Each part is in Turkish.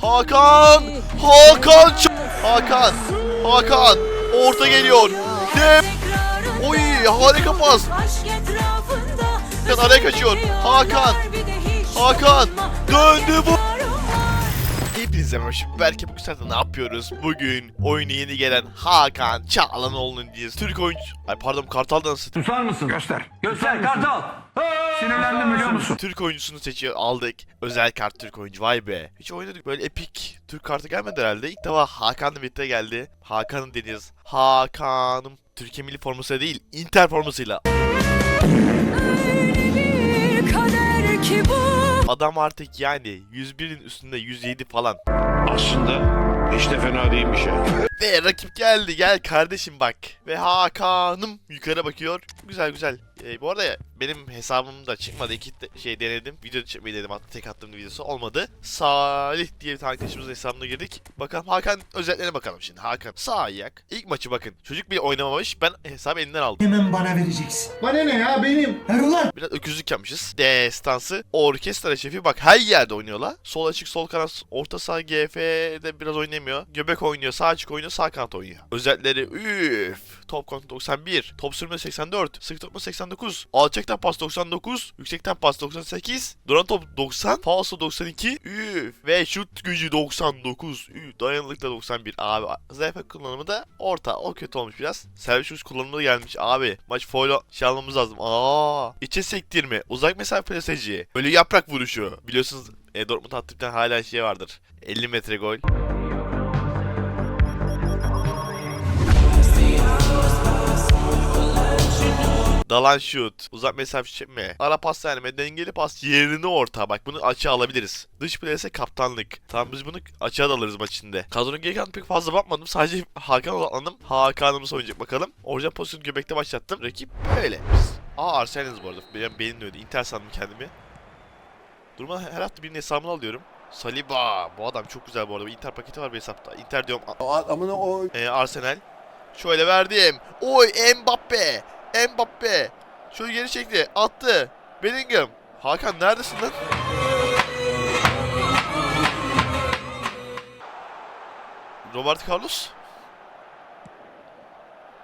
Hakan! Hakan! Hakan! Hakan! Orta geliyor. De Oy harika pas. Hakan araya kaçıyor. Hakan! Hakan! Döndü bu. Şimdi belki bu saatte ne yapıyoruz? Bugün oyuna yeni gelen Hakan Çağlanoğlu'nun diye Türk oyuncu... Ay pardon Kartal'dan ısıt. Susar mısın? Göster. Göster kartal. Sinirlendim biliyor musun? Türk oyuncusunu seçiyor aldık. Özel kart Türk oyuncu vay be. Hiç oynadık böyle epik Türk kartı gelmedi herhalde. İlk defa Hakan'la birlikte geldi. Hakan'ım deniyoruz. Hakan'ım. Türkiye milli formasıyla değil Inter formasıyla. bir kader ki bu Adam artık yani 101'in üstünde 107 falan. Aslında hiç de fena değilmiş ya. Ve rakip geldi gel kardeşim bak. Ve Hakan'ım yukarı bakıyor. Güzel güzel. Ee, bu arada benim hesabımda çıkmadı. İki de- şey denedim. Video çekmeyi dedim hatta tek attığım videosu olmadı. Salih diye bir tane arkadaşımızın hesabına girdik. Bakalım Hakan özelliklerine bakalım şimdi. Hakan sağ ayak. İlk maçı bakın. Çocuk bile oynamamış. Ben hesabı elinden aldım. Hemen bana vereceksin. Bana ne ya benim? Ver ulan. Biraz öküzlük yapmışız. Destansı. Orkestra şefi bak her yerde oynuyorlar. Sol açık sol kanat orta saha GF'de biraz oynamıyor. Göbek oynuyor sağ açık oynuyor sağ kanat oynuyor. Özellikleri üf. Top kontrol 91. Top sürme 84. Sık tutma 89. Alçaktan pas 99. Yüksekten pas 98. Duran top 90. Falso 92. Üf. Ve şut gücü 99. Üf. Dayanıklık da 91. Abi ZF kullanımı da orta. O kötü olmuş biraz. Servis uç kullanımı da gelmiş. Abi maç foil şey almamız lazım. Aa, içe sektirme. Uzak mesafe preseci. Böyle yaprak vuruşu. Biliyorsunuz e, Dortmund attıktan hala şey vardır. 50 metre gol. Dalan şut, uzak mesafe çekme, ara pas verme, dengeli pas, yerini orta. Bak bunu açığa alabiliriz. Dış plase kaptanlık. Tamam biz bunu açığa da alırız maç içinde. Kadronun geri pek fazla bakmadım. Sadece Hakan'a odaklandım. Hakan'ımız oynayacak bakalım. Orijinal pozisyonu göbekte başlattım. Rakip böyle. Aa Arsenal'ız bu arada. Benim de öyle. Inter sandım kendimi. Durmadan her hafta birinin hesabını alıyorum. Saliba. Bu adam çok güzel bu arada. Bir Inter paketi var bir hesapta. Inter diyorum. Amına o Ee, Arsenal. Şöyle verdim. Oy Mbappe. Mbappe. Şöyle geri çekti. Attı. Bellingham. Hakan neredesin lan? Robert Carlos.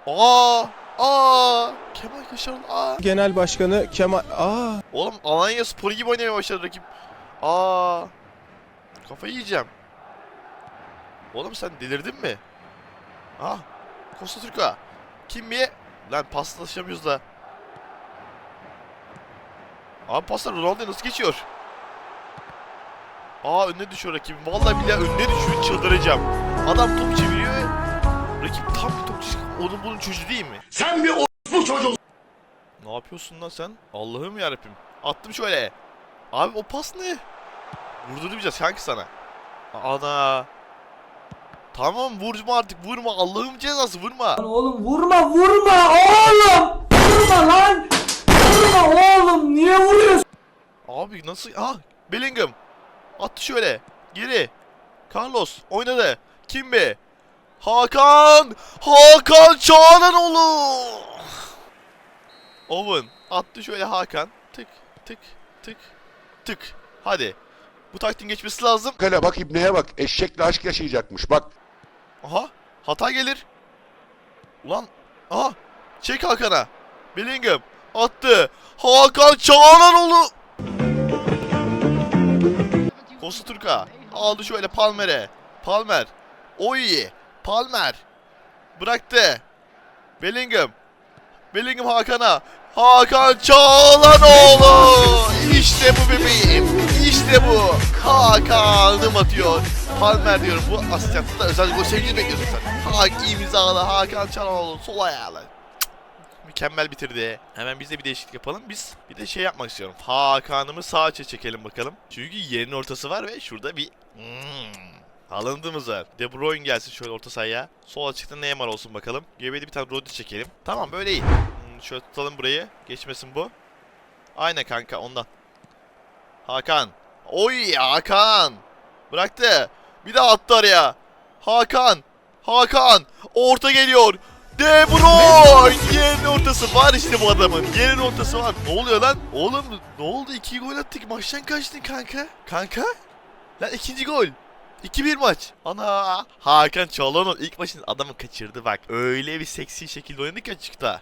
Aa! Aa! Kemal Kaşar. Aa! Genel Başkanı Kemal... Aa. Oğlum Alanya Sporu gibi oynamaya başladı rakip. Aa! Kafayı yiyeceğim. Oğlum sen delirdin mi? Ah! Costa Türka. Kim mi? Lan paslaşamıyoruz da. Abi paslar Ronaldo'ya nasıl geçiyor? Aa önüne düşüyor rakibim. Vallahi billahi önüne düşüyor çıldıracağım. Adam top çeviriyor ve rakip tam bir topçu. Onun bunun çocuğu değil mi? Sen bir o**bu çocuk. Ne yapıyorsun lan sen? Allah'ım yarabbim. Attım şöyle. Abi o pas ne? Vurduramayacağız kanki sana. Ana. Tamam vurma artık vurma. Allah'ım cezası vurma. Oğlum vurma vurma oğlum. Vurma lan. Vurma oğlum niye vuruyorsun? Abi nasıl? Ah Bellingham. Attı şöyle. Geri. Carlos oynadı. Kim be? Hakan. Hakan Çağlanoğlu. Owen attı şöyle Hakan. Tık tık tık tık. Hadi. Bu taktiğin geçmesi lazım. kale bak ibneye bak. Eşekle aşk yaşayacakmış bak. Aha. Hata gelir. Ulan. Aha. Çek Hakan'a. Bellingham. Attı. Hakan Çağlanoğlu. Costa Turka. Aldı şöyle Palmer'e. Palmer. Oy. Palmer. Bıraktı. Bellingham. Bellingham Hakan'a. Hakan Çağlanoğlu. İşte bu bebeğim. İşte bu. Hakan'ım atıyor. Palmer diyorum bu asistantta da özel gol sevgili bekliyorsun sen. Hak imzalı Hakan Çağlanoğlu sol ayağıyla. Cık, Mükemmel bitirdi. Hemen biz de bir değişiklik yapalım. Biz bir de şey yapmak istiyorum. Hakan'ımı sağ açıya çekelim bakalım. Çünkü yerin ortası var ve şurada bir hmm, Haaland'ımız var. De Bruyne gelsin şöyle orta sahaya. Sol açıkta Neymar olsun bakalım. Göbeğe de bir tane Rodri çekelim. Tamam böyle iyi. Hmm, şöyle tutalım burayı. Geçmesin bu. Aynen kanka ondan. Hakan. Oy Hakan. Bıraktı. Bir daha attı araya. Hakan. Hakan. Orta geliyor. De Bruyne. Yerin ortası var işte bu adamın. Yerin ortası var. Ne oluyor lan? Oğlum ne oldu? İki gol attık. Maçtan kaçtın kanka. Kanka? Lan ikinci gol. 2-1 maç. Ana. Hakan Çalhanoğlu ilk maçın adamı kaçırdı bak. Öyle bir seksi şekilde oynadı ki açıkta.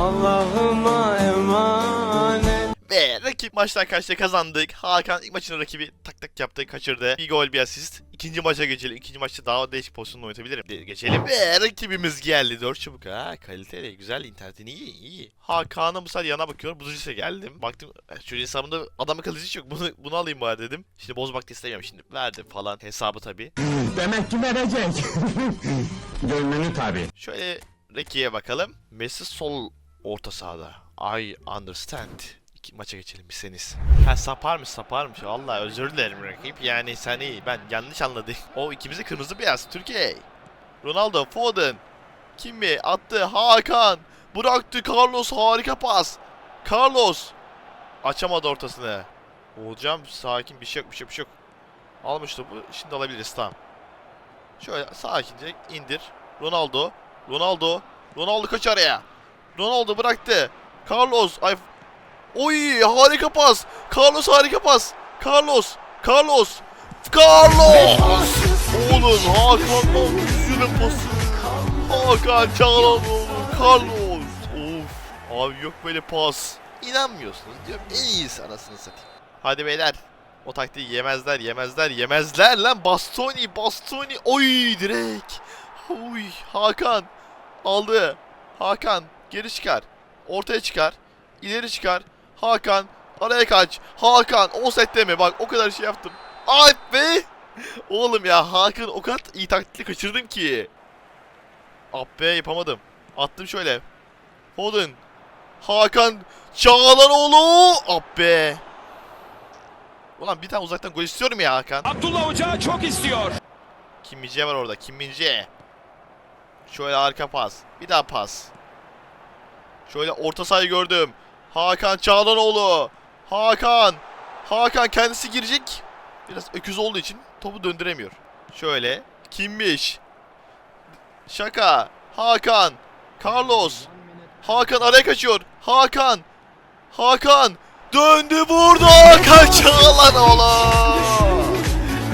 Allah'ıma emanet. Ve rakip maçtan kaçta kazandık. Hakan ilk maçın rakibi tak tak yaptı kaçırdı. Bir gol bir asist. İkinci maça geçelim. İkinci maçta daha değişik pozisyonda oynatabilirim. De- Geçelim. Ve rakibimiz geldi. 4 çubuk ha. Kaliteli. Güzel. internetin iyi iyi. Hakan'a bu sefer yana bakıyorum. Buzic'e geldim. Baktım e, şu hesabımda adamı kalıcı yok. Bunu, bunu alayım bari dedim. Şimdi bozmak da istemiyorum şimdi. Verdim falan hesabı tabi. Demek ki verecek. Gönlünü tabi. Şöyle Reki'ye bakalım. Messi sol orta sahada. I understand. Maça geçelim bilseniz. Ha saparmış saparmış. Vallahi özür dilerim rakip. Yani sen iyi. Ben yanlış anladım. O ikimizi kırmızı beyaz. Türkiye. Ronaldo, Foden. Kim mi? Attı. Hakan. Bıraktı. Carlos harika pas. Carlos. Açamadı ortasını. Hocam sakin bir şey yok bir şey yok bir şey yok. Almış topu. Şimdi alabiliriz tamam. Şöyle sakince indir. Ronaldo. Ronaldo. Ronaldo kaç araya. Ronaldo bıraktı. Carlos. Ay. Oy harika pas. Carlos harika pas. Carlos. Carlos. Carlos. Oğlum Hakan'dan yüzünün pası. Hakan Çalhanoğlu. Carlos. Of. Abi yok böyle pas. İnanmıyorsunuz diyorum. En iyisi anasını satayım. Hadi beyler. O taktiği yemezler, yemezler, yemezler lan. Bastoni, Bastoni. Oy direkt. Oy Hakan aldı. Hakan geri çıkar. Ortaya çıkar. ileri çıkar. Hakan araya kaç. Hakan o sette mi? Bak o kadar şey yaptım. Ay be. Oğlum ya Hakan o kadar iyi taktikle kaçırdım ki. Ah be yapamadım. Attım şöyle. Foden. Hakan Çağlanoğlu. Ah be. Ulan bir tane uzaktan gol istiyorum ya Hakan. Abdullah Hoca çok istiyor. Kim Mince var orada. Kim Mince. Şöyle arka pas. Bir daha pas. Şöyle orta sahayı gördüm. Hakan Çağlanoğlu. Hakan. Hakan kendisi girecek. Biraz öküz olduğu için topu döndüremiyor. Şöyle. Kimmiş? Şaka. Hakan. Carlos. Hakan araya kaçıyor. Hakan. Hakan. Döndü vurdu. Hakan Çağlanoğlu.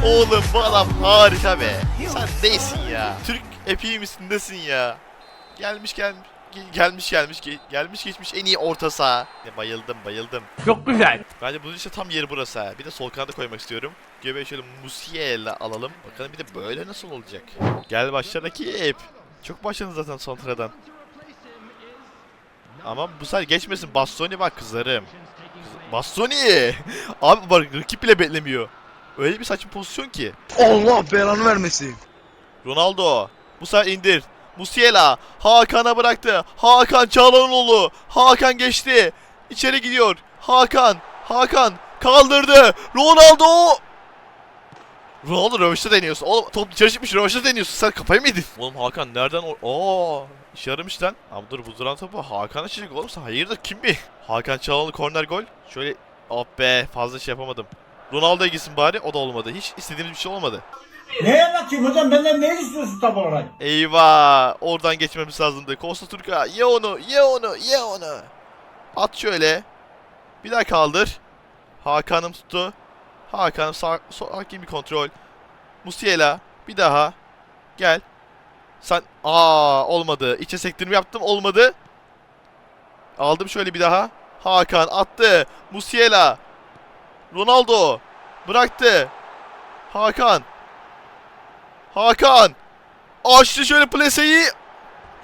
Oğlum bu adam harika be. Sen neysin ya? Türk epiği misin nesin ya? Gelmiş gelmiş. Ge- Gelmiş gelmiş ge- gelmiş geçmiş en iyi orta saha. Ya bayıldım bayıldım. Çok güzel. Bence bunun işte tam yeri burası ha. Bir de sol kanada koymak istiyorum. Göbeği şöyle Musiala alalım. Bakalım bir de böyle nasıl olacak? Gel başla rakip. Çok başladın zaten son sıradan. Ama bu sefer geçmesin. Bastoni bak kızarım. Kız- Bastoni! Abi bak rakip bile beklemiyor. Öyle bir saçma pozisyon ki. Allah belanı vermesin. Ronaldo. Bu sefer indir. Musiala. Hakan'a bıraktı. Hakan Çalhanoğlu. Hakan geçti. İçeri gidiyor. Hakan. Hakan. Kaldırdı. Ronaldo. Ronaldo röveşte deniyorsun. Oğlum top dışarı çıkmış röveşte deniyorsun. Sen kafayı mı yedin? Oğlum Hakan nereden o... Oo. İşe yaramış lan. Abi dur bu duran topu Hakan açacak oğlum sen hayırdır kim mi? Hakan Çalhanoğlu korner gol. Şöyle oh be fazla şey yapamadım. Ronaldo'ya gitsin bari o da olmadı. Hiç istediğimiz bir şey olmadı. Ne anlatayım hocam benden ne istiyorsun tam olarak? Eyvah! Oradan geçmemiz lazımdı. Costa Turka ye onu, ye onu, ye onu. At şöyle. Bir daha kaldır. Hakan'ım tuttu. Hakan'ım sağ, sol, hakim bir kontrol. Musiala. Bir daha. Gel. Sen aa olmadı. İçe sektirme yaptım olmadı. Aldım şöyle bir daha. Hakan attı. Musiala. Ronaldo. Bıraktı. Hakan. Hakan. Açtı şöyle plaseyi.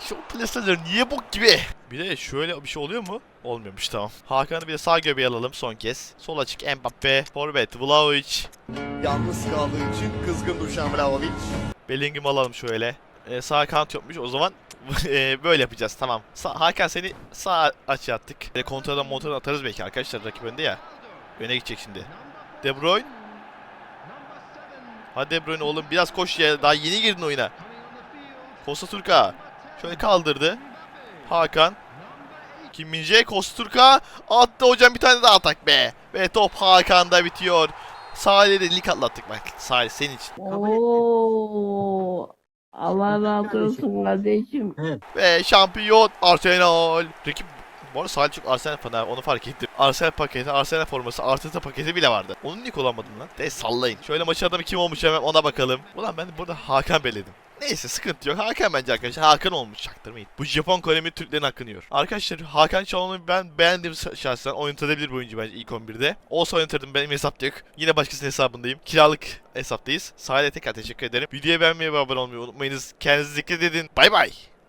Şu plaseler niye bok gibi? Bir de şöyle bir şey oluyor mu? Olmuyormuş tamam. Hakan'ı bir de sağ göbeğe alalım son kez. Sol açık Mbappe. Forvet Vlahovic. Yalnız kaldığı için kızgın Dušan Vlahovic. Bellingham alalım şöyle. Ee, sağ kanat yokmuş o zaman ee, böyle yapacağız tamam. Sa- Hakan seni sağ açığa attık. E, kontradan montradan atarız belki arkadaşlar rakip önde ya. Öne gidecek şimdi. De Bruyne. Hadi De Bruyne oğlum biraz koş ya daha yeni girdin oyuna. Costa Turka. Şöyle kaldırdı. Hakan. Kim Min-jae Costa Turka attı hocam bir tane daha atak be. Ve top Hakan'da bitiyor. Sahile de lig atlattık bak. Sahil senin için. Oo, Allah razı olsun kardeşim. Ve şampiyon Arsenal. Rakip Bu arada Salih çok Arsenal fanı onu fark ettim. Arsenal paketi, Arsenal forması, Arteta paketi bile vardı. Onu niye kullanmadın lan? De sallayın. Şöyle maçın adamı kim olmuş hemen ona bakalım. Ulan ben burada Hakan belledim. Neyse sıkıntı yok. Hakan bence arkadaşlar. Hakan olmuş çaktırmayın. Bu Japon Konemi Türklerin hakkını. Arkadaşlar Hakan Çalhanoğlu'nu ben beğendim şahsen. Oynatabilir bu oyuncu bence ilk 11'de. Olsa oynatırdım benim hesapta yok. Yine başkasının hesabındayım. Kiralık hesaptayız. Sahile tekrar teşekkür ederim. Videoyu beğenmeyi ve abone olmayı unutmayınız. Kendinize dikkat edin. Bay bay.